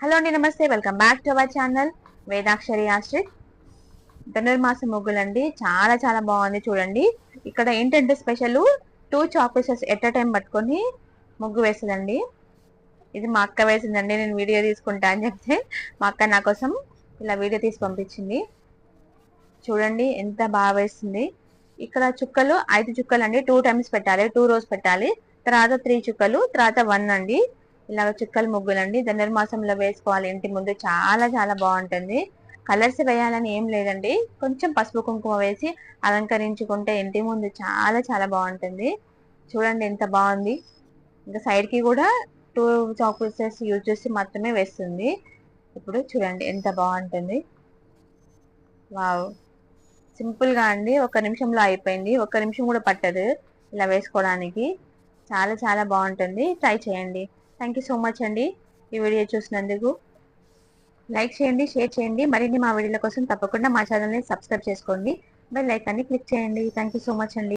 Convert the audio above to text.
Hello అండి నమస్తే. Welcome back to our channel Vedakshari Ashrith Dhanurmasa ముగ్గులండి. చాలా చాలా బాగుంది చూడండి. ఇక్కడ ఏంటంటే special two chalk pieces at time పట్టుకొని ముగ్గు వేస్తుందండి. ఇది మా అక్క వేసిందండి. నేను వీడియో తీసుకుంటా అని చెప్తే మా అక్క నా కోసం ఇలా వీడియో తీసి పంపించింది. చూడండి ఎంత బాగా వేస్తుంది. ఇక్కడ చుక్కలు ఐదు చుక్కలు అండి టూ టైమ్స్ పెట్టాలి. టూ రోజ్ పెట్టాలి. తర్వాత త్రీ చుక్కలు. తర్వాత వన్ అండి. ఇలాగ చుక్కలు ముగ్గులండి. ధనుర్మాసంలో వేసుకోవాలి. ఇంటి ముందు చాలా చాలా బాగుంటుంది. కలర్స్ వేయాలని ఏం లేదండి. కొంచెం పసుపు కుంకుమ వేసి అలంకరించుకుంటే ఇంటి ముందు చాలా చాలా బాగుంటుంది. చూడండి ఎంత బాగుంది. ఇంకా సైడ్కి కూడా టూ చాక్లెట్స్ యూజ్ చేసి మాత్రమే వేస్తుంది. ఇప్పుడు చూడండి ఎంత బాగుంటుంది. వావ్! సింపుల్గా అండి. ఒక నిమిషంలో అయిపోయింది. ఒక నిమిషం కూడా పట్టదు ఇలా వేసుకోవడానికి. చాలా చాలా బాగుంటుంది. ట్రై చేయండి. థ్యాంక్ యూ సో మచ్ అండి ఈ వీడియో చూసినందుకు. లైక్ చేయండి షేర్ చేయండి. మరిన్ని మా వీడియోల కోసం తప్పకుండా మా ఛానల్ని సబ్స్క్రైబ్ చేసుకోండి. బెల్ ఐకాన్ని క్లిక్ చేయండి. థ్యాంక్ యూ సో మచ్ అండి.